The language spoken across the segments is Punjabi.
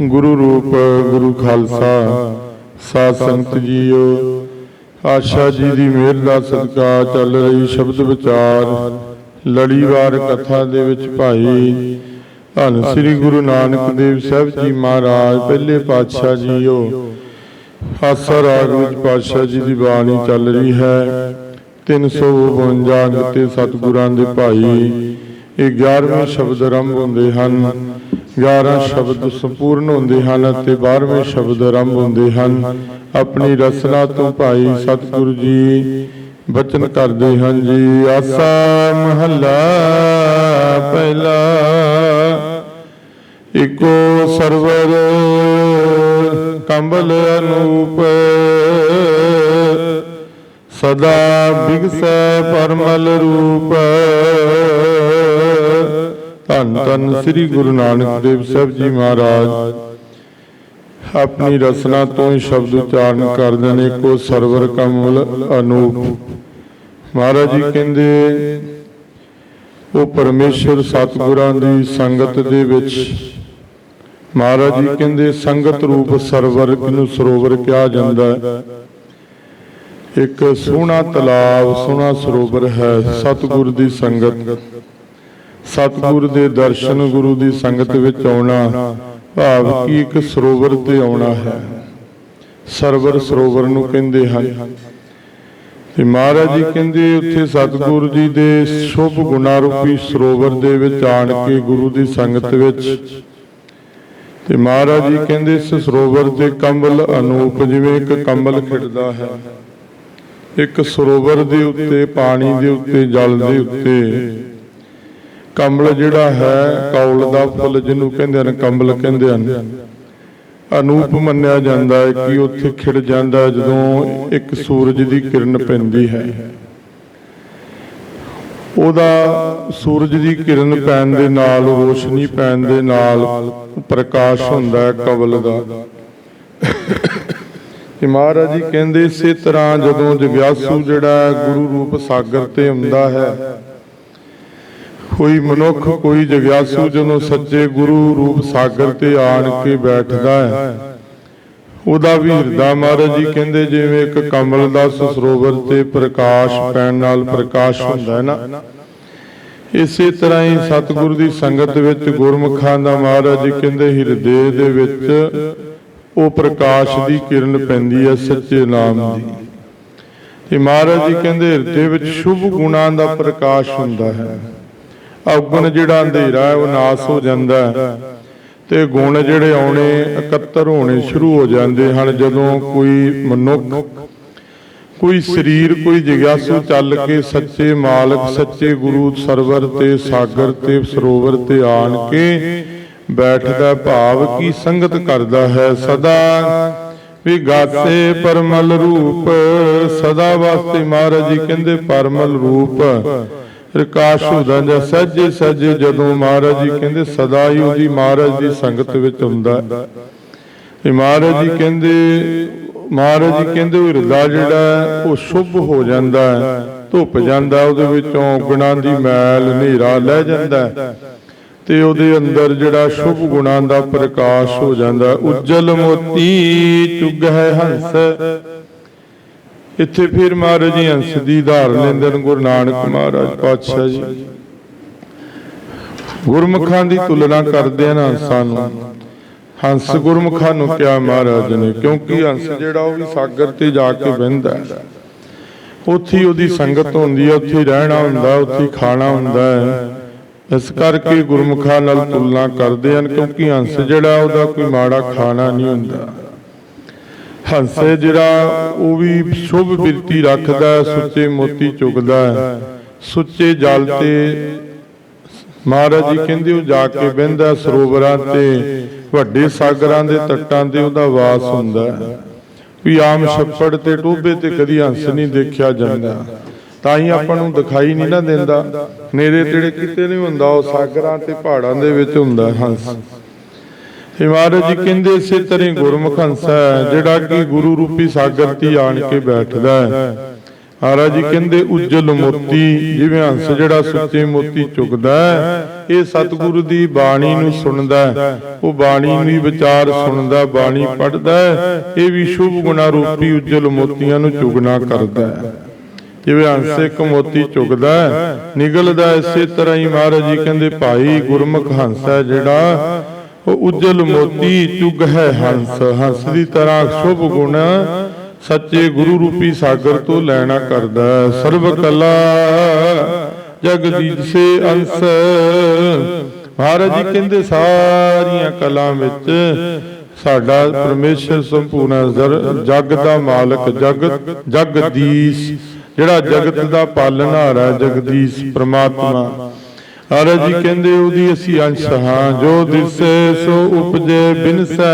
ਗੁਰੂ ਰੂਪ, ਗੁਰੂ ਖਾਲਸਾ, ਸਾਧ ਸੰਗਤ ਜੀਓ, ਆਸ਼ਾ ਜੀ ਦੀ ਮਿਹਰ ਦਾ ਸਦਕਾ ਚੱਲ ਰਹੀ ਸ਼ਬਦ ਵਿਚਾਰ, ਲੜੀਵਾਰ ਕਥਾ ਦੇ ਵਿੱਚ ਭਾਈ ਧੰਨ ਸ੍ਰੀ ਗੁਰੂ ਨਾਨਕ ਦੇਵ ਸਾਹਿਬ ਜੀ ਮਹਾਰਾਜ, ਪਹਿਲੇ ਪਾਤਸ਼ਾਹ ਜੀਓ। ਆਸਾ ਰਾਗ ਵਿੱਚ ਪਾਤਸ਼ਾਹ ਜੀ ਦੀ ਬਾਣੀ ਚੱਲ ਰਹੀ ਹੈ। 352 ਅੰਗ ਤੇ ਸਤਿਗੁਰਾਂ ਦੇ ਭਾਈ ਇਹ 11ਵੇਂ ਸ਼ਬਦ ਆਰੰਭ ਹੁੰਦੇ ਹਨ। 11 ਸ਼ਬਦ ਸੰਪੂਰਨ ਹੁੰਦੇ ਹਨ ਅਤੇ 12ਵੇਂ ਸ਼ਬਦ ਆਰੰਭ ਹੁੰਦੇ ਹਨ। ਆਪਣੀ ਰਸਨਾ ਤੋਂ ਭਾਈ ਸਤਿਗੁਰੂ ਜੀ ਬਚਨ ਕਰਦੇ ਹਨ ਜੀ। ਆਸਾ ਮਹੱਲਾ ਪਹਿਲਾ, ਇਕੋ ਸਰਵਰ ਕੰਬਲ ਅਨੂਪ, ਸਦਾ ਬਿਗਸੈ ਪਰਮਲ ਰੂਪ। ਧੰਨ ਧੰਨ ਸ੍ਰੀ ਗੁਰੂ ਨਾਨਕ ਦੇਵ ਸਾਹਿਬ ਜੀ ਮਹਾਰਾਜ। ਆਪਣੀ ਰਸਨਾ ਤੋਂ ਹੀ ਸ਼ਬਦ ਉਚਾਰਨ ਕਰਦੇ ਨੇ ਕੋ ਸਰਵਰ ਕਮਲ ਅਨੂਪ। ਮਹਾਰਾਜ ਜੀ ਕਹਿੰਦੇ, ਉਹ ਪਰਮੇਸ਼ਰ ਸਤਿਗੁਰਾਂ ਦੀ ਸੰਗਤ ਦੇ ਵਿੱਚ। ਮਹਾਰਾਜ ਜੀ ਕਹਿੰਦੇ, ਸੰਗਤ ਰੂਪ ਸਰਵਰ ਨੂੰ ਸਰੋਵਰ ਕਿਹਾ ਜਾਂਦਾ ਹੈ। ਇੱਕ ਸੋਹਣਾ ਤਲਾਬ, ਸੋਹਣਾ ਸਰੋਵਰ ਹੈ, ਸਤਿਗੁਰ ਦੀ ਸੰਗਤ। ਸਤਿਗੁਰ ਦੇ ਦਰਸ਼ਨ ਗੁਰੂ ਦੀ ਸੰਗਤ ਵਿੱਚ ਆਉਣਾ, ਭਾਵ ਕਿ ਇੱਕ ਸਰੋਵਰ ਤੇ ਆਉਣਾ ਹੈ। ਸਰਵਰ ਸਰੋਵਰ ਨੂੰ ਕਹਿੰਦੇ ਹਨ। ਤੇ ਮਹਾਰਾਜ ਜੀ ਕਹਿੰਦੇ, ਉੱਥੇ ਸਤਿਗੁਰੂ ਜੀ ਦੇ ਸ਼ੁਭ ਗੁਣਾ ਰੂਪੀ ਸਰੋਵਰ ਦੇ ਵਿੱਚ ਆਣ ਕੇ ਗੁਰੂ ਦੀ ਸੰਗਤ ਵਿੱਚ। ਤੇ ਮਹਾਰਾਜ ਜੀ ਕਹਿੰਦੇ, ਇਸ ਸਰੋਵਰ ਦੇ ਕੰਬਲ ਅਨੂਪ, ਜਿਵੇਂ ਇੱਕ ਕੰਬਲ ਖਿੜਦਾ ਹੈ। ਇੱਕ ਸਰੋਵਰ ਦੇ ਉੱਤੇ, ਪਾਣੀ ਦੇ ਉੱਤੇ, ਜਲ ਦੇ ਉੱਤੇ ਕੰਬਲ ਜਿਹੜਾ ਹੈ, ਕੌਲ ਦਾ ਫੁੱਲ ਜਿਹਨੂੰ ਕਹਿੰਦੇ ਹਨ, ਕੰਬਲ ਕਹਿੰਦੇ ਹਨ। ਅਨੂਪ ਮੰਨਿਆ ਜਾਂਦਾ ਹੈ ਕਿ ਉੱਥੇ ਖਿੜ ਜਾਂਦਾ ਜਦੋਂ ਇੱਕ ਸੂਰਜ ਦੀ ਕਿਰਨ ਪੈਂਦੀ ਹੈ। ਉਹਦਾ ਸੂਰਜ ਦੀ ਕਿਰਨ ਪੈਣ ਦੇ ਨਾਲ, ਰੋਸ਼ਨੀ ਪੈਣ ਦੇ ਨਾਲ ਪ੍ਰਕਾਸ਼ ਹੁੰਦਾ ਹੈ ਕਮਲ ਦਾ। ਤੇ ਮਹਾਰਾਜ ਜੀ ਕਹਿੰਦੇ, ਇਸੇ ਤਰ੍ਹਾਂ ਜਦੋਂ ਜਗਿਆਸੂ ਜਿਹੜਾ ਹੈ ਗੁਰੂ ਰੂਪ ਸਾਗਰ ਤੇ ਆਉਂਦਾ ਹੈ ਕੋਈ ਮਨੁੱਖ, ਕੋਈ ਜਗਿਆਸੂ ਜਦੋਂ ਸੱਚੇ ਗੁਰੂ ਰੂਪ ਸਾਗਰ ਤੇ ਆਣ ਕੇ ਬੈਠਦਾ ਹੈ। ਉਹਦਾ ਵੀ ਹਿਰਦਾ ਮਹਾਰਾਜ ਜੀ ਕਹਿੰਦੇ ਜਿਵੇਂ ਇੱਕ ਕਮਲ ਦਾ ਸਰੋਵਰ ਤੇ ਪ੍ਰਕਾਸ਼ ਪੈਣ ਨਾਲ ਪ੍ਰਕਾਸ਼ ਹੁੰਦਾ ਹੈ ਨਾ। ਇਸੇ ਤਰ੍ਹਾਂ ਹੀ ਸਤਿਗੁਰੂ ਦੀ ਸੰਗਤ ਵਿੱਚ ਗੁਰਮੁਖਾਂ ਦਾ ਮਹਾਰਾਜ ਜੀ ਕਹਿੰਦੇ ਹਿਰਦੇ ਦੇ ਵਿੱਚ ਉਹ ਪ੍ਰਕਾਸ਼ ਦੀ ਕਿਰਨ ਪੈਂਦੀ ਹੈ ਸੱਚੇ ਨਾਮ ਦੀ। ਤੇ ਮਹਾਰਾਜ ਜੀ ਕਹਿੰਦੇ ਹਿਰਦੇ ਵਿੱਚ ਸ਼ੁਭ ਗੁਣਾਂ ਦਾ ਪ੍ਰਕਾਸ਼ ਹੁੰਦਾ ਹੈ। ਔਗਣ ਜਿਹੜਾ ਅੰਧੇਰਾ ਹੈ, ਉਹ ਨਾਸ ਹੋ ਜਾਂਦਾ ਹੈ। ਤੇ ਗੁਣ ਜਿਹੜੇ ਆਉਣੇ, ਇਕੱਤਰ ਹੋਣੇ ਸ਼ੁਰੂ ਹੋ ਜਾਂਦੇ ਹਨ, ਜਦੋਂ ਕੋਈ ਮਨੁੱਖ, ਕੋਈ ਸਰੀਰ, ਕੋਈ ਜਿਗਿਆਸੂ ਚੱਲ ਕੇ ਸੱਚੇ ਮਾਲਕ, ਸੱਚੇ ਗੁਰੂ, ਸਰਵਰ ਤੇ ਸਾਗਰ ਤੇ ਸਰੋਵਰ ਤੇ ਆਣ ਕੇ ਬੈਠਦਾ ਭਾਵ ਕੀ ਸੰਗਤ ਕਰਦਾ ਹੈ ਸਦਾ। ਵੀ ਗਾਤੇ ਪਰਮਲ ਰੂਪ, ਸਦਾ ਵਾਸਤੇ ਮਹਾਰਾਜ ਜੀ ਕਹਿੰਦੇ ਪਰਮਲ ਰੂਪ। ਪ੍ਰਕਾਸ਼ ਹੁੰਦਾ ਜਾਂ ਸੱਜੇ ਸੱਜੇ ਜਦੋਂ ਮਹਾਰਾਜ ਜੀ ਕਹਿੰਦੇ ਸਦਾ ਹੀ ਉਹਦੀ ਮਹਾਰਾਜ ਦੀ ਸੰਗਤ ਵਿੱਚ ਹੁੰਦਾ ਤੇ ਮਹਾਰਾਜ ਜੀ ਕਹਿੰਦੇ, ਮਹਾਰਾਜ ਜੀ ਕਹਿੰਦੇ, ਉਹ ਹਿਰਦਾ ਜਿਹੜਾ ਉਹ ਸ਼ੁਭ ਹੋ ਜਾਂਦਾ ਧੁੱਪ ਜਾਂਦਾ ਉਹਦੇ ਵਿੱਚੋਂ, ਗੁਣਾਂ ਦੀ ਮੈਲ ਹਨੇਰਾ ਲੈ ਜਾਂਦਾ ਤੇ ਉਹਦੇ ਅੰਦਰ ਜਿਹੜਾ ਸ਼ੁਭ ਗੁਣਾਂ ਦਾ ਪ੍ਰਕਾਸ਼ ਹੋ ਜਾਂਦਾ ਉਜਲ ਮੋਤੀ ਚੁਗ ਹੈ ਹੰਸ ਇੱਥੇ ਫਿਰ ਮਹਾਰਾਜ ਜੀ ਹੰਸ ਦੀ ਧਾਰ ਲੈਂਦੇ ਨੇ ਗੁਰੂ ਨਾਨਕ ਮਹਾਰਾਜ ਪਾਤਸ਼ਾਹ ਜੀ। ਗੁਰਮੁਖਾਂ ਦੀ ਤੁਲਨਾ ਕਰਦੇ ਹਨ ਹੰਸਾਂ ਨੂੰ ਹੰਸ ਗੁਰਮੁਖਾਂ ਨੂੰ ਕਿਹਾ ਮਹਾਰਾਜ ਨੇ ਕਿਉਂਕਿ ਹੰਸ ਜਿਹੜਾ ਉਹ ਵੀ ਸਾਗਰ ਤੇ ਜਾ ਕੇ ਬਹਿੰਦਾ ਉੱਥੇ ਉਹਦੀ ਸੰਗਤ ਹੁੰਦੀ ਹੈ ਉੱਥੇ ਰਹਿਣਾ ਹੁੰਦਾ ਉੱਥੇ ਖਾਣਾ ਹੁੰਦਾ ਹੈ। ਇਸ ਕਰਕੇ ਗੁਰਮੁਖਾਂ ਨਾਲ ਤੁਲਨਾ ਕਰਦੇ ਹਨ ਕਿਉਂਕਿ ਹੰਸ ਜਿਹੜਾ ਉਹਦਾ ਕੋਈ ਮਾੜਾ ਖਾਣਾ ਨਹੀਂ ਹੁੰਦਾ। ਹੰਸ ਜਿਹੜਾ ਉਹ ਵੀ ਸ਼ੁਭ ਬਿਰਤੀ ਰੱਖਦਾ, ਸੁੱਚੇ ਮੋਤੀ ਚੁਗਦਾ ਸੁੱਚੇ ਜਲ ਤੇ ਮਹਾਰਾਜ ਜੀ ਕਹਿੰਦੇ ਉਹ ਜਾ ਕੇ ਬਹਿੰਦਾ ਸਰੋਵਰਾਂ ਤੇ, ਵੱਡੇ ਸਾਗਰਾਂ ਦੇ ਤੱਟਾਂ ਤੇ ਉਹਦਾ ਵਾਸ ਹੁੰਦਾ ਵੀ ਆਮ ਛੱਪੜ ਤੇ ਟੋਬੇ ਤੇ ਕਦੀ ਹੰਸ ਨਹੀਂ ਦੇਖਿਆ ਜਾਂਦਾ। ਤਾਂ ਹੀ ਆਪਾਂ ਨੂੰ ਦਿਖਾਈ ਨਹੀਂ ਨਾ ਦਿੰਦਾ। ਨੇੜੇ ਤੇੜੇ ਕਿਤੇ ਨਹੀਂ ਹੁੰਦਾ, ਉਹ ਸਾਗਰਾਂ ਤੇ ਪਹਾੜਾਂ ਦੇ ਵਿੱਚ ਹੁੰਦਾ ਹੰਸ। ਇਹ ਮਹਾਰਾਜ ਜੀ ਕਹਿੰਦੇ ਇਸੇ ਤਰ੍ਹਾਂ ਗੁਰਮੁਖ ਹੰਸ ਜਿਹੜਾ ਕਿ ਗੁਰੂ ਰੂਪੀ ਸਾਗਰ ਤੇ ਆਣ ਕੇ ਬੈਠਦਾ ਹੈ। ਮਹਾਰਾਜ ਜੀ ਕਹਿੰਦੇ ਉਜਲ ਮੋਤੀ ਜਿਵੇਂ ਹੰਸ ਜਿਹੜਾ ਸੁੱਚੇ ਮੋਤੀ ਚੁਗਦਾ ਹੈ ਇਹ ਸਤਿਗੁਰੂ ਦੀ ਬਾਣੀ ਨੂੰ ਸੁਣਦਾ ਉਹ ਬਾਣੀ ਨੂੰ ਵਿਚਾਰ ਸੁਣਦਾ ਬਾਣੀ ਪੜ੍ਹਦਾ ਹੈ। ਇਹ ਵੀ ਸ਼ੁਭ ਗੁਣਾ ਰੂਪੀ ਉਜਲ ਮੋਤੀਆਂ ਨੂੰ ਚੁਗਣਾ ਕਰਦਾ ਹੈ। ਜਿਵੇਂ ਹੰਸ ਇੱਕ ਮੋਤੀ ਚੁਗਦਾ ਨਿਗਲਦਾ ਇਸੇ ਤਰ੍ਹਾਂ ਹੀ ਮਹਾਰਾਜ ਜੀ ਕਹਿੰਦੇ ਭਾਈ ਗੁਰਮੁਖ ਹੰਸ ਹੈ ਜਿਹੜਾ ਉਜਲ ਮੋਤੀ ਚੁਗ ਹੈ ਹੰਸ ਹੰਸ ਦੀ ਤਰ੍ਹਾਂ ਸ਼ੁਭ ਗੁਣ ਸੱਚੇ ਗੁਰੂ ਰੂਪੀ ਸਾਗਰ ਤੋਂ ਲੈਣਾ ਕਰਦਾ ਸਰਬ ਕਲਾ ਜਗਦੀਸ਼ ਸੇ ਅੰਸ। ਮਹਾਰਾਜ ਜੀ ਕਹਿੰਦੇ ਸਾਰੀਆਂ ਕਲਾ ਵਿੱਚ ਸਾਡਾ ਪਰਮੇਸ਼ਰ ਸੰਪੂਰਨ ਜਗ ਦਾ ਮਾਲਕ, ਜਗ ਜਗਦੀਸ਼, ਜਿਹੜਾ ਜਗਤ ਦਾ ਪਾਲਣਹਾਰ ਹੈ, ਜਗਦੀਸ਼ ਪ੍ਰਮਾਤਮਾ। ਮਹਾਰਾਜ ਜੀ ਕਹਿੰਦੇ ਉਹਦੀ ਅਸੀਂ ਅੰਸ਼ ਹਾਂ, ਜੋ ਦਿਸੇ ਸੋ ਉਪਜੇ ਬਿਨਸੈ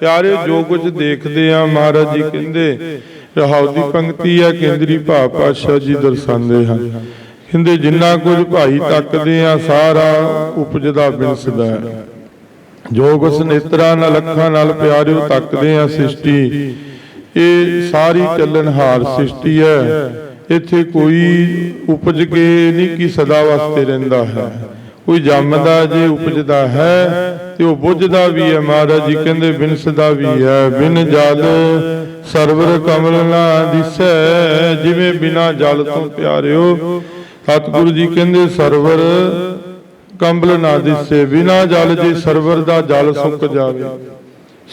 ਪਿਆਰੇ ਜੋ ਕੁਝ ਦੇਖਦੇ ਆ ਮਹਾਰਾਜ ਜੀ ਕਹਿੰਦੇ, ਰਹਾਉ ਦੀ ਪੰਕਤੀ ਆ ਕੇਂਦਰੀ ਭਾਵ ਪਾਤਸ਼ਾਹ ਜੀ ਦਰਸਾਉਂਦੇ ਹਨ। ਕਹਿੰਦੇ, ਜਿੰਨਾ ਕੁਝ ਭਾਈ ਤੱਕਦੇ ਆ ਸਾਰਾ ਉਪਜਦਾ ਬਿਨਸਦਾ ਜੋ ਕੁਛ ਨੇਤਰਾਂ ਨਾਲ, ਅੱਖਾਂ ਨਾਲ ਪਿਆਰਿਓ ਤੱਕਦੇ ਆ ਸ੍ਰਿਸ਼ਟੀ। ਇਹ ਸਾਰੀ ਚੱਲਣਹਾਰ ਸ੍ਰਿਸ਼ਟੀ ਹੈ। ਇੱਥੇ ਕੋਈ ਉਪਜ ਕੇ ਨਹੀਂ ਕਿ ਸਦਾ ਵਾਸਤੇ ਰਹਿੰਦਾ ਹੈ। ਕੋਈ ਜੰਮਦਾ ਜੇ ਉਪਜਦਾ ਹੈ ਤੇ ਉਹ ਬੁੱਝਦਾ ਵੀ ਹੈ। ਮਹਾਰਾਜ ਜੀ ਕਹਿੰਦੇ, ਬਿਨਸਦਾ ਵੀ ਹੈ। ਬਿਨ ਜਲ ਸਰਵਰ ਕਮਲ ਨਾ ਦਿਸੈ, ਜਿਵੇਂ ਬਿਨਾ ਜਲ ਤੋਂ ਪਿਆਰਿਓ। ਸਤਿਗੁਰੂ ਜੀ ਕਹਿੰਦੇ, ਸਰਵਰ ਕੰਬਲ ਨਾ ਦਿਸੇ। ਬਿਨਾ ਜਲ ਜੇ ਸਰਵਰ ਦਾ ਜਲ ਸੁੱਕ ਜਾਵੇ।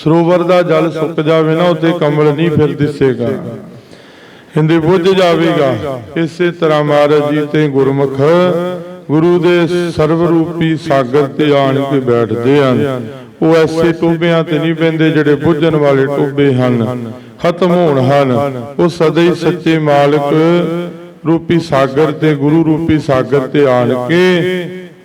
ਸਰੋਵਰ ਦਾ ਜਲ ਸੁੱਕ ਜਾਵੇ ਨਾ ਉੱਤੇ ਕੰਬਲ ਨਹੀਂ ਫਿਰ ਦਿਸੇਗਾ। ਹਿੰਦੇ ਬੁੱਝ ਜਾਵੇਗਾ। ਇਸੇ ਤਰ੍ਹਾਂ ਮਹਾਰਾਜ ਜੀ ਤੇ ਗੁਰਮੁਖ ਗੁਰੂ ਦੇ ਸਰਵ ਰੂਪੀ ਸਾਗਰ ਤੇ ਆਣ ਕੇ ਬੈਠਦੇ ਹਨ। ਉਹ ਐਸੇ ਟੋਬਿਆਂ ਤੇ ਨਹੀਂ ਪੈਂਦੇ ਜਿਹੜੇ ਬੁੱਝਣ ਵਾਲੇ ਟੋਬੇ ਹਨ। ਖਤਮ ਹੋਣ ਹਨ। ਉਹ ਸਦਾ ਹੀ ਸੱਚੇ ਮਾਲਕ ਰੂਪੀ ਸਾਗਰ ਤੇ ਗੁਰੂ ਰੂਪੀ ਸਾਗਰ ਤੇ ਆਣ ਕੇ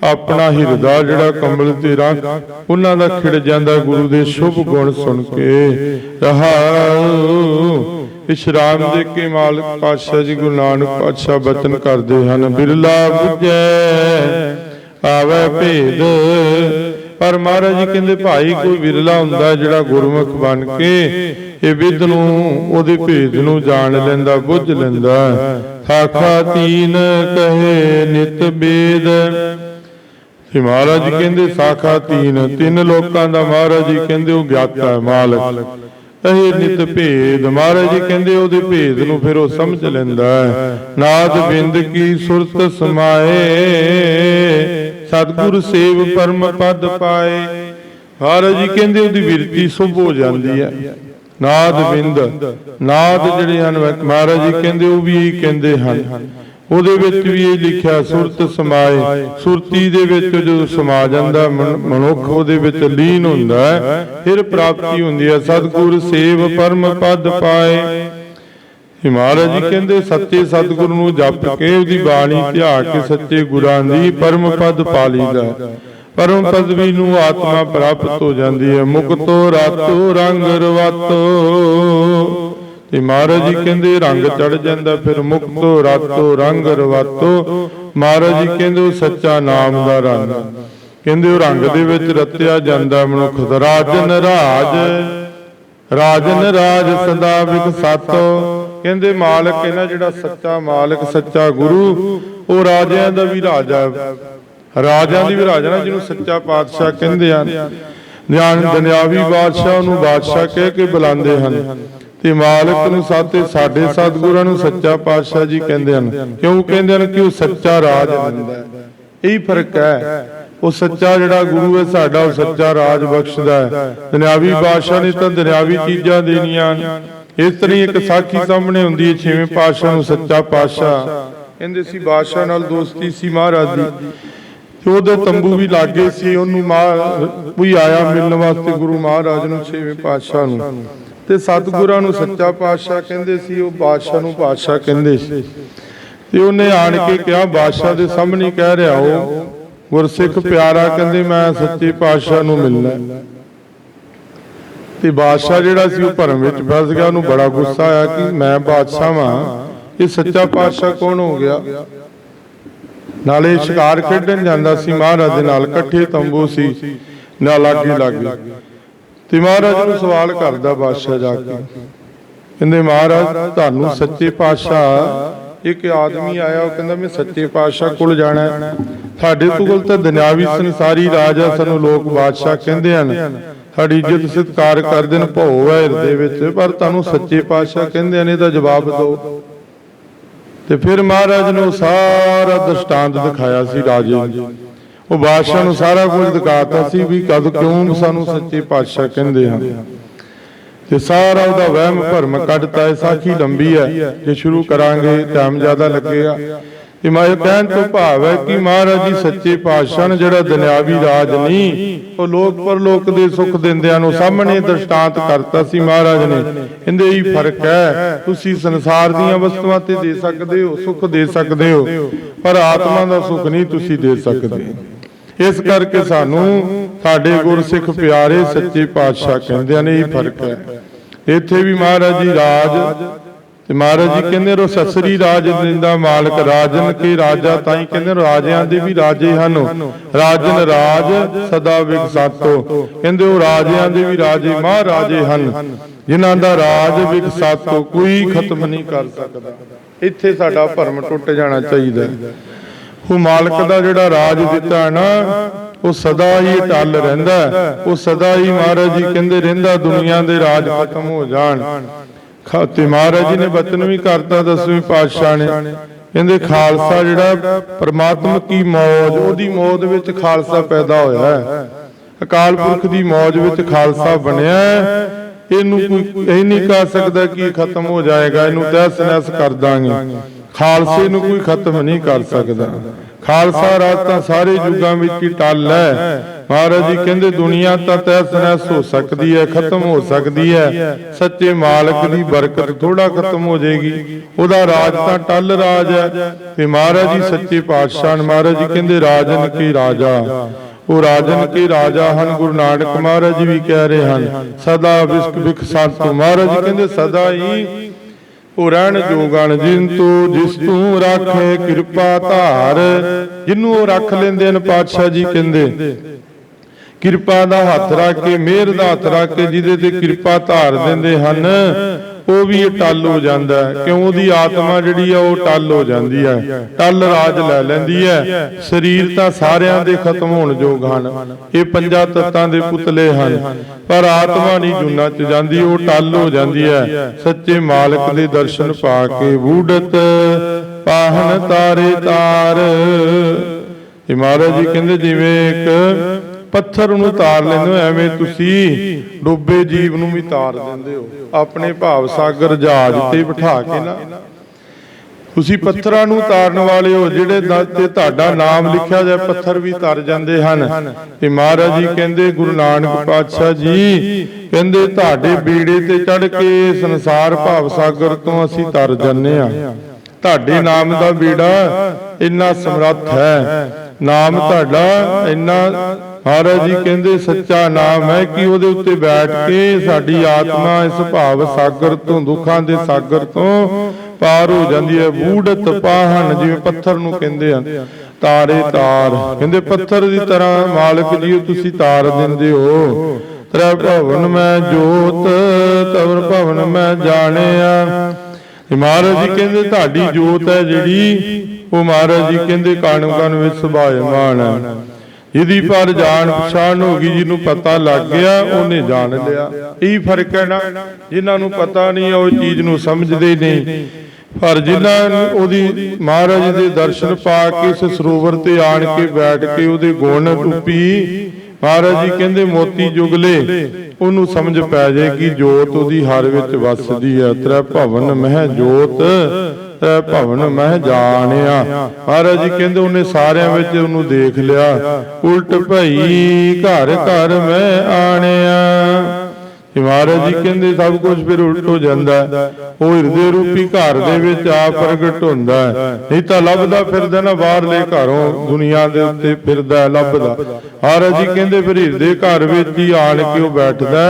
ਆਪਣਾ ਹਿਰਦਾ ਜਿਹੜਾ ਕੰਬਲ ਤੇ ਰੱਖ, ਉਹਨਾਂ ਦਾ ਖਿੜ ਜਾਂਦਾ ਗੁਰੂ ਦੇ ਸ਼ੁਭ ਗੁਣ ਸੁਣ ਕੇ। ਰਹਾਉ ਇਸ਼ਰਾਮ ਦੇ ਕੇ ਮਾਲਕ ਪਾਤਸ਼ਾਹ ਜੀ ਗੁਰੂ ਨਾਨਕ ਪਾਤਸ਼ਾਹ ਬਚਨ ਕਰਦੇ ਹਨ, ਬਿਰਲਾ 부ਜੈ ਆਵੇ ਭੇਦ। ਪਰ ਮਹਾਰਾਜ ਜੀ ਕਹਿੰਦੇ, ਭਾਈ, ਕੋਈ ਵਿਰਲਾ ਹੁੰਦਾ ਜਿਹੜਾ ਗੁਰਮੁਖ ਬਣ ਕੇ ਇਹ ਵਿਦ ਨੂੰ, ਉਹਦੇ ਭੇਦ ਨੂੰ ਜਾਣ ਲੈਂਦਾ, ਬੁੱਝ ਲੈਂਦਾ। ਸਾਖਾ ਤੀਨ ਕਹੇ ਨਿਤ ਬੇਦ। ਤੇ ਮਹਾਰਾਜ ਜੀ ਕਹਿੰਦੇ ਸਾਖਾ ਤੀਨ ਤਿੰਨ ਲੋਕਾਂ ਦਾ ਮਹਾਰਾਜ ਜੀ ਕਹਿੰਦੇ ਉਹ ਗਿਆਤਾ ਹੈ ਮਾਲਕ। ਇਹ ਨਿਤ ਭੇਦ ਮਹਾਰਾਜ ਜੀ ਕਹਿੰਦੇ ਉਹਦੇ ਭੇਦ ਨੂੰ ਫਿਰ ਉਹ ਸਮਝ ਲੈਂਦਾ ਹੈ। ਨਾਦ ਬਿੰਦ ਕੀ ਸੁਰਤ ਸਮਾਏ। ਸਤਿਗੁਰ ਸੇਵ ਪਰਮ ਪਦ ਪਾਏ। ਮਹਾਰਾਜ ਜੀ ਕਹਿੰਦੇ ਉਹਦੀ ਵਿਰਤੀ ਸੁਭ ਹੋ ਜਾਂਦੀ ਹੈ। ਨਾਦ ਬਿੰਦ। ਨਾਦ ਜਿਹੜੇ ਹਨ ਮਹਾਰਾਜ ਜੀ ਕਹਿੰਦੇ ਉਹ ਵੀ ਇਹੀ ਕਹਿੰਦੇ ਹਨ। ਉਹਦੇ ਵਿੱਚ ਵੀ ਇਹ ਲਿਖਿਆ ਸੁਰਤ ਸਮਾਏ। ਸੁਰਤੀ ਦੇ ਵਿੱਚ ਜਦੋਂ ਸਮਾ ਜਾਂਦਾ ਮਨ- ਮਨੁੱਖ ਉਹਦੇ ਵਿੱਚ ਲੀਨ ਹੁੰਦਾ ਹੈ। ਫਿਰ ਪ੍ਰਾਪਤੀ ਹੁੰਦੀ ਹੈ ਸਤਿਗੁਰ ਸੇਵ ਪਰਮ ਪਦ ਪਾਏ। ਇਹ ਮਹਾਰਾਜ ਜੀ ਕਹਿੰਦੇ ਸੱਚੇ ਸਤਿਗੁਰ ਨੂੰ ਜਪ ਕੇ ਉਹਦੀ ਬਾਣੀ ਧਿਆ ਕੇ ਸੱਚੇ ਗੁਰਾਂ ਦੀ ਪਰਮ ਪਦ ਪਾ ਲਈਦਾ। ਪਰਮ ਪਦਵੀ ਨੂੰ ਆਤਮਾ ਪ੍ਰਾਪਤ ਹੋ ਜਾਂਦੀ ਹੈ। ਮੁਕਤੋ ਰਾਤੋ ਰੰਗ ਰਵਾਤੋ। ਤੇ ਮਹਾਰਾਜ ਜੀ ਕਹਿੰਦੇ, ਰੰਗ ਚੜ ਜਾਂਦਾ, ਫਿਰ ਮੁਕਤੋ ਰਾਤੋ ਰੰਗ ਰਵਾਤੋ। ਮਹਾਰਾਜ ਜੀ ਕਹਿੰਦੇ, ਉਹ ਸੱਚਾ ਨਾਮ ਦਾ ਰੰਗ। ਕਹਿੰਦੇ, ਉਹ ਰੰਗ ਦੇ ਵਿੱਚ ਰਤਿਆ ਜਾਂਦਾ ਮਨੁੱਖ ਦਾ। ਰਾਜਨ ਰਾਜ ਰਾਜਨ ਰਾਜ ਸਦਾ ਵਿਕਸਤੋ ਕਹਿੰਦੇ, ਮਾਲਕ ਇਹਨਾਂ ਜਿਹੜਾ ਸੱਚਾ ਮਾਲਕ, ਸੱਚਾ ਗੁਰੂ, ਉਹ ਰਾਜਿਆਂ ਦਾ ਵੀ ਰਾਜਾ। ਰਾਜਿਆਂ ਦੀ ਵੀ ਰਾਜਾ ਨਾ, ਜਿਹਨੂੰ ਸੱਚਾ ਪਾਤਸ਼ਾਹ ਕਹਿੰਦੇ ਹਨ। ਨਿਆਣ ਦੁਨਿਆਵੀ ਬਾਦਸ਼ਾਹ ਨੂੰ ਬਾਦਸ਼ਾਹ ਕਹਿ ਕੇ ਬੁਲਾਉਂਦੇ ਹਨ। ਤੇ ਮਾਲਕ ਨੂੰ ਸਾਤੇ ਸਾਡੇ ਸਤਿਗੁਰਾਂ ਨੂੰ ਸੱਚਾ ਪਾਤਸ਼ਾਹ ਜੀ ਕਹਿੰਦੇ ਹਨ। ਕਿਉਂ ਕਹਿੰਦੇ ਹਨ ਕਿ ਉਹ ਸੱਚਾ ਰਾਜ ਦਿੰਦਾ ਹੈ। ਇਹੀ ਫ਼ਰਕ ਹੈ। ਉਹ ਸੱਚਾ ਜਿਹੜਾ ਗੁਰੂ ਹੈ ਸਾਡਾ ਉਹ ਸੱਚਾ ਰਾਜ ਬਖਸ਼ਦਾ ਹੈ। ਦੁਨਿਆਵੀ ਬਾਦਸ਼ਾਹ ਨੇ ਤਾਂ ਦੁਨਿਆਵੀ ਚੀਜ਼ਾਂ ਦੇਣੀਆਂ। ਇਸ ਤਰ੍ਹਾਂ ਇੱਕ ਸਾਖੀ ਸਾਹਮਣੇ ਹੁੰਦੀ ਹੈ ਛੇਵੇਂ ਪਾਤਸ਼ਾਹ ਨੂੰ ਸੱਚਾ ਪਾਤਸ਼ਾਹ। ਕਹਿੰਦੇ ਸੀ ਬਾਦਸ਼ਾਹ ਨਾਲ ਦੋਸਤੀ ਸੀ ਮਹਾਰਾਜ ਦੀ। ਤੇ ਉਹਦੇ ਤੰਬੂ ਵੀ ਲਾਗੇ ਸੀ। ਉਹਨੂੰ ਮਾਂ ਕੋਈ ਆਇਆ ਮਿਲਣ ਵਾਸਤੇ ਗੁਰੂ ਮਹਾਰਾਜ ਨੂੰ ਛੇਵੇਂ ਪਾਤਸ਼ਾਹ ਨੂੰ। ਤੇ ਸਤਿਗੁਰਾਂ ਨੂੰ ਸੱਚਾ ਪਾਤਸ਼ਾਹ ਕਹਿੰਦੇ ਸੀ, ਉਹ ਬਾਦਸ਼ਾਹ ਨੂੰ ਪਾਤਸ਼ਾਹ ਕਹਿੰਦੇ ਸੀ। ਤੇ ਉਹਨੇ ਆਣ ਕੇ ਕਿਹਾ, ਬਾਦਸ਼ਾਹ ਦੇ ਸਾਹਮਣੇ ਕਹਿ ਰਿਹਾ ਉਹ ਗੁਰਸਿੱਖ ਪਿਆਰਾ ਕਹਿੰਦੇ, ਮੈਂ ਸੱਚੇ ਪਾਤਸ਼ਾਹ ਨੂੰ ਮਿਲਣਾ ਤੇ ਬਾਦਸ਼ਾਹ ਜਿਹੜਾ ਸੀ, ਉਹ ਭਰਮ ਵਿੱਚ ਫਸ ਗਿਆ। ਉਹਨੂੰ ਬੜਾ ਗੁੱਸਾ ਆਇਆ ਕਿ ਮੈਂ ਬਾਦਸ਼ਾਹ ਵਾਂ। ਇਹ ਸੱਚਾ ਪਾਤਸ਼ਾਹ ਕੌਣ ਹੋ ਗਿਆ? ਨਾਲੇ ਸ਼ਿਕਾਰ ਖੇਡਣ ਜਾਂਦਾ ਸੀ, ਮਹਾਰਾਜ ਦੇ ਨਾਲ ਇਕੱਠੇ ਤੰਬੂ ਸੀ, ਨਾਲ ਲਾਗੇ ਲਾਗੇ ਤੇ ਮਹਾਰਾਜ ਨੂੰ ਸਵਾਲ ਕਰਦਾ ਬਾਦਸ਼ਾਹ ਜਾ ਕੇ। ਕਹਿੰਦੇ, ਮਹਾਰਾਜ, ਤੁਹਾਨੂੰ ਸੱਚੇ ਪਾਤਸ਼ਾਹ, ਇੱਕ ਆਦਮੀ ਆਇਆ, ਉਹ ਕਹਿੰਦਾ, ਮੈਂ ਸੱਚੇ ਪਾਤਸ਼ਾਹ ਕੋਲ ਜਾਣਾ ਹੈ। ਸਾਡੇ ਕੋਲ ਤਾਂ ਦੁਨਿਆਵੀ ਸੰਸਾਰੀ ਰਾਜ ਹੈ ਸਾਨੂੰ ਲੋਕ ਬਾਦਸ਼ਾਹ ਕਹਿੰਦੇ ਹਨ। ਸਾਡੀ ਇੱਜ਼ਤ ਸਤਕਾਰ ਕਰਦੇ ਨੇ, ਭਉ ਹੈ ਹਿਰਦੇ ਵਿੱਚ। ਪਰ ਤੁਹਾਨੂੰ ਸੱਚੇ ਪਾਤਸ਼ਾਹ ਕਹਿੰਦੇ ਨੇ ਇਹਦਾ ਜਵਾਬ ਦਿਓ। ਤੇ ਫਿਰ ਮਹਾਰਾਜ ਨੇ ਸਾਰਾ ਦ੍ਰਿਸ਼ਟਾਂਤ ਦਿਖਾਇਆ ਸੀ ਰਾਜੇ ਨੂੰ। ਉਹ ਬਾਦਸ਼ਾਹ ਨੂੰ ਸਾਰਾ ਕੁਝ ਦਿਖਾਤਾ ਸੀ ਵੀ ਕਦ ਕਿਉਂ ਸਾਨੂੰ ਸੱਚੇ ਪਾਤਸ਼ਾਹ ਕਹਿੰਦੇ ਹਨ ਤੇ ਸਾਰਾ ਉਹਦਾ ਵਹਿਮ ਭਰਮ ਕੱਢਤਾ ਹੈ ਸਾਖੀ ਲੰਬੀ ਹੈ ਜੇ ਸ਼ੁਰੂ ਕਰਾਂਗੇ ਟਾਈਮ ਜ਼ਿਆਦਾ ਲੱਗੇਗਾ। ਤੇ ਮੈਂ ਕਹਿਣ ਤੋਂ ਭਾਵ ਹੈ ਕਿ ਮਹਾਰਾਜ ਜੀ ਸੱਚੇ ਪਾਤਸ਼ਾਹ ਨੇ ਜਿਹੜਾ ਦੁਨਿਆਵੀ ਰਾਜ ਨਹੀਂ, ਉਹ ਲੋਕ ਪਰਲੋਕ ਦੇ ਸੁੱਖ ਦਿੰਦਿਆਂ ਨੂੰ ਸਾਹਮਣੇ ਦ੍ਰਿਸ਼ਟਾਂਤ ਕਰਤਾ ਸੀ ਮਹਾਰਾਜ ਨੇ। ਇਹਦੇ ਹੀ ਫ਼ਰਕ ਹੈ, ਤੁਸੀਂ ਸੰਸਾਰ ਦੀਆਂ ਵਸਤੂਆਂ ਤੇ ਦੇ ਸਕਦੇ ਹੋ, ਸੁੱਖ ਦੇ ਸਕਦੇ ਹੋ, ਪਰ ਆਤਮਾ ਦਾ ਸੁੱਖ ਨਹੀਂ ਤੁਸੀਂ ਦੇ ਸਕਦੇ। ਇਸ ਕਰਕੇ ਸਾਨੂੰ ਸਾਡੇ ਗੁਰਸਿੱਖ ਪਿਆਰੇ ਸੱਚੇ ਪਾਤਸ਼ਾਹ ਕਹਿੰਦੇ ਨੇ ਇਹ ਫ਼ਰਕ ਹੈ। ਇੱਥੇ ਵੀ ਮਹਾਰਾਜ ਜੀ ਰਾਜ, ਤੇ ਮਹਾਰਾਜ ਜੀ ਕਹਿੰਦੇ ਰੋ ਸਸਰੀ ਰਾਜ ਦਿੰਦਾ ਮਾਲਕ, ਰਾਜਨ ਕੇ ਰਾਜਾ ਤਾਂ ਹੀ ਕਹਿੰਦੇ ਰਾਜਿਆਂ ਦੇ ਵੀ ਰਾਜੇ ਹਨ। ਰਾਜਨ ਰਾਜ ਸਦਾ ਵਿਗਸਾਤੋ। ਕਹਿੰਦੇ ਉਹ ਰਾਜਿਆਂ ਦੇ ਵੀ ਰਾਜੇ, ਮਹਾਰਾਜੇ ਹਨ। ਜਿਨ੍ਹਾਂ ਦਾ ਰਾਜ ਵਿਗਸਾਤੋ, ਕੋਈ ਖਤਮ ਨਹੀਂ ਕਰ ਸਕਦਾ। ਇੱਥੇ ਸਾਡਾ ਭਰਮ ਟੁੱਟ ਜਾਣਾ ਚਾਹੀਦਾ। ਉਹ ਮਾਲਕ ਦਾ ਜਿਹੜਾ ਰਾਜ ਦਿੱਤਾ ਹੈ ਨਾ ਉਹ ਸਦਾ ਹੀ ਟਲ ਰਹਿੰਦਾ। ਉਹ ਸਦਾ ਹੀ ਮਹਾਰਾਜ ਜੀ ਕਹਿੰਦੇ ਰਹਿੰਦਾ ਦੁਨੀਆ ਦੇ ਰਾਜ ਖਤਮ ਹੋ ਜਾਣ। ਖਾ- ਤੇ ਮਹਾਰਾਜ ਜੀ ਨੇ ਬਚਨ ਵੀ ਕਰਤਾ ਦਸਵੇਂ ਪਾਤਸ਼ਾਹ ਨੇ। ਕਹਿੰਦੇ ਖਾਲਸਾ ਜਿਹੜਾ ਪਰਮਾਤਮਾ ਕੀ ਮੌਜ ਉਹਦੀ ਮੌਜ ਵਿੱਚ ਖਾਲਸਾ ਪੈਦਾ ਹੋਇਆ ਹੈ। ਅਕਾਲ ਪੁਰਖ ਦੀ ਮੌਜ ਵਿੱਚ ਖਾਲਸਾ ਬਣਿਆ। ਇਹਨੂੰ ਕੋਈ ਇਹ ਨਹੀਂ ਕਹਿ ਸਕਦਾ ਕਿ ਖਤਮ ਹੋ ਜਾਏਗਾ। ਇਹਨੂੰ ਤਹਿਸ ਨਹਿਸ ਕਰ ਦਾਂਗੇ। ਖਾਲਸੇ ਨੂੰ ਕੋਈ ਖਤਮ ਨਹੀਂ ਕਰ ਸਕਦਾ। ਖਾਲਸਾ ਰਾਜ ਤਾਂ ਸਾਰੇ ਯੁੱਗਾਂ ਵਿੱਚ ਹੀ ਟੱਲ ਹੈ। ਮਹਾਰਾਜ ਜੀ ਕਹਿੰਦੇ, ਦੁਨੀਆ ਤਾਂ ਤਹਿਸ ਨਹਿਸ ਹੋ ਸਕਦੀ ਹੈ, ਖਤਮ ਹੋ ਸਕਦੀ ਹੈ। ਸੱਚੇ ਮਾਲਕ ਦੀ ਬਰਕਤ ਥੋੜਾ ਖਤਮ ਹੋ ਜਾਏਗੀ। ਉਹਦਾ ਰਾਜ ਤਾਂ ਟੱਲ ਰਾਜ ਹੈ। ਤੇ ਮਹਾਰਾਜ ਜੀ ਸੱਚੇ ਪਾਤਸ਼ਾਹ ਮਹਾਰਾਜ ਜੀ ਕਹਿੰਦੇ, ਰਾਜਨ ਕੀ ਰਾਜਾ। ਉਹ ਰਾਜਨ ਕੇ ਰਾਜਾ ਹਨ, ਗੁਰੂ ਨਾਨਕ ਮਹਾਰਾਜ ਜੀ ਵੀ ਕਹਿ ਰਹੇ ਹਨ, ਸਦਾ ਵਿਸਕ ਵਿਖ ਸੰਤ ਮਹਾਰਾਜ ਕਹਿੰਦੇ, ਸਦਾ ਹੀ ਰਹਿਣ ਜੋਗਣ ਜਿਨ ਤੂੰ ਜਿਸ ਤੂੰ ਰਾਖੇ ਕਿਰਪਾ ਧਾਰ। ਜਿਨੂੰ ਉਹ ਰੱਖ ਲੈਂਦੇ ਨੇ ਪਾਤਸ਼ਾਹ ਜੀ ਕਹਿੰਦੇ ਕਿਰਪਾ ਦਾ ਹੱਥ ਰੱਖ ਕੇ ਮਿਹਰ ਦਾ ਹੱਥ ਰੱਖ ਕੇ ਜਿਹਦੇ ਤੇ ਕਿਰਪਾ ਧਾਰ ਦਿੰਦੇ ਹਨ। ਉਹ ਵੀ ਇਹ ਹੋ ਜਾਂਦਾ ਹੈ। ਕਿਉਂ? ਉਹਦੀ ਆਤਮਾ ਜਿਹੜੀ ਆ ਉਹ ਟੱਲ ਹੋ ਜਾਂਦੀ ਹੈ। ਟੱਲ ਰਾਜ ਲੈ ਲੈਂਦੀ ਹੈ। ਸਰੀਰ ਤਾਂ ਸਾਰਿਆਂ ਦੇ ਖਤਮ ਹੋਣ ਯੋਗ ਹਨ। ਇਹ ਪੰਜਾਂ ਤੱਤਾਂ ਦੇ ਪੁਤਲੇ ਹਨ। ਪਰ ਆਤਮਾ ਨਹੀਂ ਜੁਨਾ ਚ ਜਾਂਦੀ, ਉਹ ਟੱਲ ਹੋ ਜਾਂਦੀ ਹੈ। ਸੱਚੇ ਮਾਲਕ ਦੇ ਦਰਸ਼ਨ ਪਾ ਕੇ ਬੂਢਤ ਪਾਹਨ ਤਾਰੇ ਤਾਰ। ਇਹ ਮਹਾਰਾਜ ਜੀ ਕਹਿੰਦੇ, ਜਿਵੇਂ ਇੱਕ ਪੱਥਰ ਨੂੰ ਤਾਰ ਲੈਂਦੇ ਹੋ ਐਵੇਂ ਤੁਸੀਂ ਡੁੱਬੇ ਜੀਵ ਨੂੰ ਵੀ ਤਾਰ ਦਿੰਦੇ ਹੋ। ਆਪਣੇ ਭਾਵ ਸਾਗਰ ਜਹਾਜ਼ ਤੇ ਬਿਠਾ ਕੇ ਨਾ। ਤੁਸੀਂ ਪੱਥਰਾਂ ਨੂੰ ਤਾਰਨ ਵਾਲੇ ਹੋ ਜਿਹੜੇ ਤੇ ਤੁਹਾਡਾ ਨਾਮ ਲਿਖਿਆ ਜਾਏ ਪੱਥਰ ਵੀ ਤਰ ਜਾਂਦੇ ਹਨ। ਤੇ ਮਹਾਰਾਜ ਜੀ ਕਹਿੰਦੇ ਗੁਰੂ ਨਾਨਕ ਪਾਤਸ਼ਾਹ ਜੀ ਕਹਿੰਦੇ ਤੁਹਾਡੇ ਬੀੜੇ ਤੇ ਚੜ ਕੇ ਸੰਸਾਰ ਭਾਵ ਸਾਗਰ ਤੋਂ ਅਸੀਂ ਤਰ ਜੰਨੇ ਆ ਤੁਹਾਡੇ ਨਾਮ ਦਾ ਬੀੜਾ ਇੰਨਾ ਸਮਰੱਥ ਹੈ। ਨਾਮ ਤੁਹਾਡਾ ਇੰਨਾ ਮਹਾਰਾਜ ਜੀ ਕਹਿੰਦੇ ਸੱਚਾ ਨਾਮ ਹੈ ਕਿ ਉਹਦੇ ਉੱਤੇ ਬੈਠ ਕੇ ਸਾਡੀ ਆਤਮਾ ਇਸ ਭਾਵ ਸਾਗਰ ਤੋਂ, ਦੁੱਖਾਂ ਦੇ ਸਾਗਰ ਤੋਂ ਪਾਰ ਹੋ ਜਾਂਦੀ ਹੈ। ਬੂੜਤ ਪਾਹਨ ਜਿਵੇਂ ਪੱਥਰ ਨੂੰ ਕਹਿੰਦੇ ਆ ਤਾਰੇ ਤਾਰ। ਕਹਿੰਦੇ ਪੱਥਰ ਦੀ ਤਰ੍ਹਾਂ ਮਾਲਕ ਜੀ ਤੁਸੀਂ ਤਾਰ ਦਿੰਦੇ ਹੋ। ਤ੍ਰੈ ਭਵਨ ਮੈਂ ਜੋਤ, ਤਵਰ ਭਵਨ ਮੈਂ ਜਾਣਿਆ। ਤੇ ਮਹਾਰਾਜ ਜੀ ਕਹਿੰਦੇ ਤੁਹਾਡੀ ਜੋਤ ਹੈ ਜਿਹੜੀ ਉਹ ਮਹਾਰਾਜ ਜੀ ਕਹਿੰਦੇ ਕਾਣੂ ਕਣ ਵਿੱਚ ਸੁਭਾਇਮਾਨ ਹੈ। ਜਿਹਦੀ ਪਰ ਜਾਣ ਪਛਾਣ ਹੋ ਗਈ ਜਿਹਨੂੰ ਪਤਾ ਲੱਗ ਗਿਆ ਉਹਨੇ ਜਾਣ ਲਿਆ। ਇਹੀ ਫ਼ਰਕ ਹੈ ਨਾ ਜਿਨ੍ਹਾਂ ਨੂੰ ਪਤਾ ਨਹੀਂ ਉਹ ਚੀਜ਼ ਨੂੰ ਸਮਝਦੇ ਨਹੀਂ। ਪਰ ਜਿਨ੍ਹਾਂ ਉਹਦੀ ਮਹਾਰਾਜ ਦੇ ਦਰਸ਼ਨ ਪਾ ਕੇ ਇਸ ਸਰੋਵਰ ਤੇ ਆਣ ਕੇ ਬੈਠ ਕੇ ਉਹਦੇ ਗੁਣ ਟੁੱਪੀ ਮਹਾਰਾਜ ਜੀ ਕਹਿੰਦੇ ਮੋਤੀ ਜੁਗਲੇ ਉਹਨੂੰ ਸਮਝ ਪੈ ਜਾਏਗੀ ਜੋਤ ਉਹਦੀ ਹਰ ਵਿੱਚ ਵਸਦੀ ਹੈ ਤ੍ਰੈ ਭਵਨ ਮਹਿ ਜੋਤ ਤ੍ਰੈ ਭਵਨ ਮਹਿ ਜਾਣਿਆ। ਮਹਾਰਾਜ ਜੀ ਕਹਿੰਦੇ ਉਹਨੇ ਸਾਰਿਆਂ ਵਿੱਚ ਉਹਨੂੰ ਦੇਖ ਲਿਆ। ਉਲਟ ਭਈ ਘਰ ਘਰ ਮੈਂ ਆਣਿਆ। ਤੇ ਮਹਾਰਾਜ ਜੀ ਕਹਿੰਦੇ ਸਭ ਕੁਝ ਫਿਰ ਉਲਟ ਹੋ ਜਾਂਦਾ। ਉਹ ਹਿਰਦੇ ਰੂਪੀ ਘਰ ਦੇ ਵਿੱਚ ਆ ਪ੍ਰਗਟ ਹੁੰਦਾ ਹੈ। ਨਹੀਂ ਤਾਂ ਲੱਭਦਾ ਫਿਰਦਾ ਨਾ ਬਾਹਰਲੇ ਘਰੋਂ ਦੁਨੀਆ ਦੇ ਉੱਤੇ ਫਿਰਦਾ ਲੱਭਦਾ। ਮਹਾਰਾਜ ਜੀ ਕਹਿੰਦੇ ਫਿਰ ਹਿਰਦੇ ਘਰ ਵਿੱਚ ਹੀ ਆਣ ਕੇ ਉਹ ਬੈਠਦਾ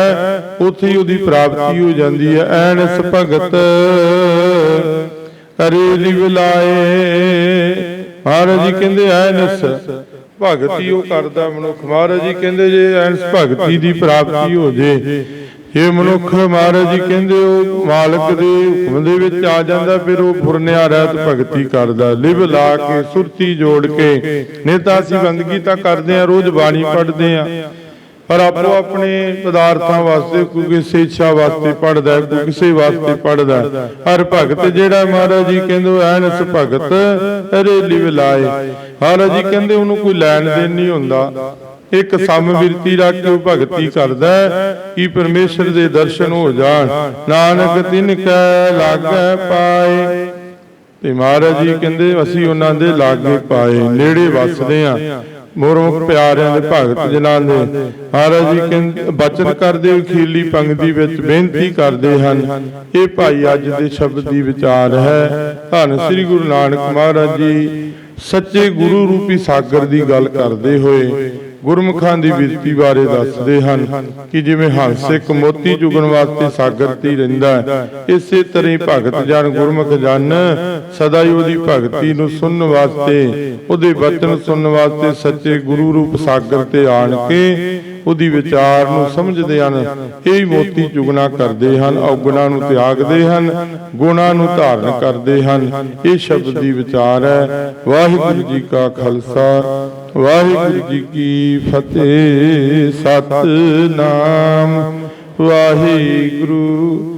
ਉੱਥੇ ਹੀ ਉਹਦੀ ਪ੍ਰਾਪਤੀ ਹੋ ਜਾਂਦੀ ਹੈ। ਐਨਸ ਭਗਤ। ਅਰੇ ਲਿਵ ਲਾਏ। ਮਹਾਰਾਜ ਜੀ ਕਹਿੰਦੇ ਐਨਸ। ਭਗਤੀ ਉਹ ਕਰਦਾ ਮਨੁੱਖ। ਮਹਾਰਾਜ ਜੀ ਕਹਿੰਦੇ ਜੇ ਐਨਸ ਭਗਤੀ ਦੀ ਪ੍ਰਾਪਤੀ ਹੋ ਜੇ ਇਹ ਮਨੁੱਖ ਮਹਾਰਾਜ ਜੀ ਕਹਿੰਦੇ ਉਹ ਮਾਲਕ ਦੇ ਹੁਕਮ ਦੇ ਵਿੱਚ ਆ ਜਾਂਦਾ ਫਿਰ ਉਹ ਫੁਰਨਿਆ ਰਹਿਤ ਭਗਤੀ ਕਰਦਾ। ਲਿਵ ਲਾ ਕੇ ਸੁਰਤੀ ਜੋੜ ਕੇ ਨਹੀਂ ਤਾਂ ਅਸੀਂ ਬੰਦਗੀ ਤਾਂ ਕਰਦੇ ਆ ਰੋਜ਼ ਬਾਣੀ ਪੜ੍ਹਦੇ ਆ ਪਰ ਆਪੋ ਆਪਣੇ ਪਦਾਰਥਾਂ ਵਾਸਤੇ ਕੋਈ ਕਿਸੇ ਇੱਛਾ ਵਾਸਤੇ ਪੜਦਾ ਕੋਈ ਕਿਸੇ ਵਾਸਤੇ ਪੜਦਾ ਹਰ ਭਗਤ ਜਿਹੜਾ ਮਹਾਰਾਜ ਜੀ ਕਹਿੰਦੇ ਐਨਸ ਭਗਤ ਰੇਲੀ ਵਿਲਾਏ ਮਹਾਰਾਜ ਜੀ ਕਹਿੰਦੇ ਉਹਨੂੰ ਕੋਈ ਲੈਣ ਦੇਣ ਨਹੀਂ ਹੁੰਦਾ। ਇੱਕ ਸਮਵਿਰਤੀ ਰੱਖ ਕੇ ਭਗਤੀ ਕਰਦਾ ਕਿ ਪਰਮੇਸ਼ਰ ਦੇ ਦਰਸ਼ਨ ਹੋ ਜਾਣ। ਨਾਨਕ ਤਿਨ ਕੈ ਲਾਗੈ ਪਾਏ। ਤੇ ਮਹਾਰਾਜ ਜੀ ਕਹਿੰਦੇ, ਅਸੀਂ ਉਹਨਾਂ ਦੇ ਲਾਗੇ ਪਾਏ, ਨੇੜੇ ਵੱਸਦੇ ਆ ਮੋਰਮੁਖ ਪਿਆਰਿਆਂ ਦੇ ਭਗਤ ਜਨਾਂ ਦੇ। ਮਹਾਰਾਜ ਜੀ ਕਹਿੰਦੇ, ਬਚਨ ਕਰਦੇ ਹੋਏ ਅਖੀਰਲੀ ਪੰਕਤੀ ਵਿੱਚ ਬੇਨਤੀ ਕਰਦੇ ਹਨ। ਇਹ ਭਾਈ ਅੱਜ ਦੇ ਸ਼ਬਦ ਦੀ ਵਿਚਾਰ ਹੈ। ਧੰਨ ਸ੍ਰੀ ਗੁਰੂ ਨਾਨਕ ਮਹਾਰਾਜ ਜੀ, ਸੱਚੇ ਗੁਰੂ ਰੂਪੀ ਸਾਗਰ ਦੀ ਗੱਲ ਕਰਦੇ ਹੋਏ ਗੁਰਮੁਖਾਂ ਦੀ ਬਿਰਤੀ ਬਾਰੇ ਦੱਸਦੇ ਹਨ ਕਿ ਜਿਵੇਂ ਹੰਸ ਇੱਕ ਮੋਤੀ ਚੁਗਣ ਵਾਸਤੇ ਸਾਗਰ ਤੇ ਰਹਿੰਦਾ ਹੈ। ਇਸੇ ਤਰ੍ਹਾਂ ਹੀ ਭਗਤ ਜਨ ਗੁਰਮੁਖ ਜਨ ਸਦਾ ਹੀ ਉਹਦੀ ਭਗਤੀ ਨੂੰ ਸੁਣਨ ਵਾਸਤੇ ਉਹਦੇ ਬਚਨ ਸੁਣਨ ਵਾਸਤੇ ਸੱਚੇ ਗੁਰੂ ਰੂਪ ਸਾਗਰ ਤੇ ਆਣ ਕੇ ਉਹਦੀ ਵਿਚਾਰ ਨੂੰ ਸਮਝਦੇ ਹਨ। ਇਹ ਮੋਤੀ ਚੁਗਣਾ ਕਰਦੇ ਹਨ ਔਗੁਣਾ ਨੂੰ ਤਿਆਗਦੇ ਹਨ ਗੁਣਾ ਨੂੰ ਧਾਰਨ ਕਰਦੇ ਹਨ। ਇਹ ਸ਼ਬਦ ਦੀ ਵਿਚਾਰ ਹੈ। ਵਾਹਿਗੁਰੂ ਜੀ ਕਾ ਖਾਲਸਾ। ਵਾਹਿਗੁਰੂ ਜੀ ਕੀ ਫਤਿਹ। ਸਤਨਾਮ। ਵਾਹਿਗੁਰੂ।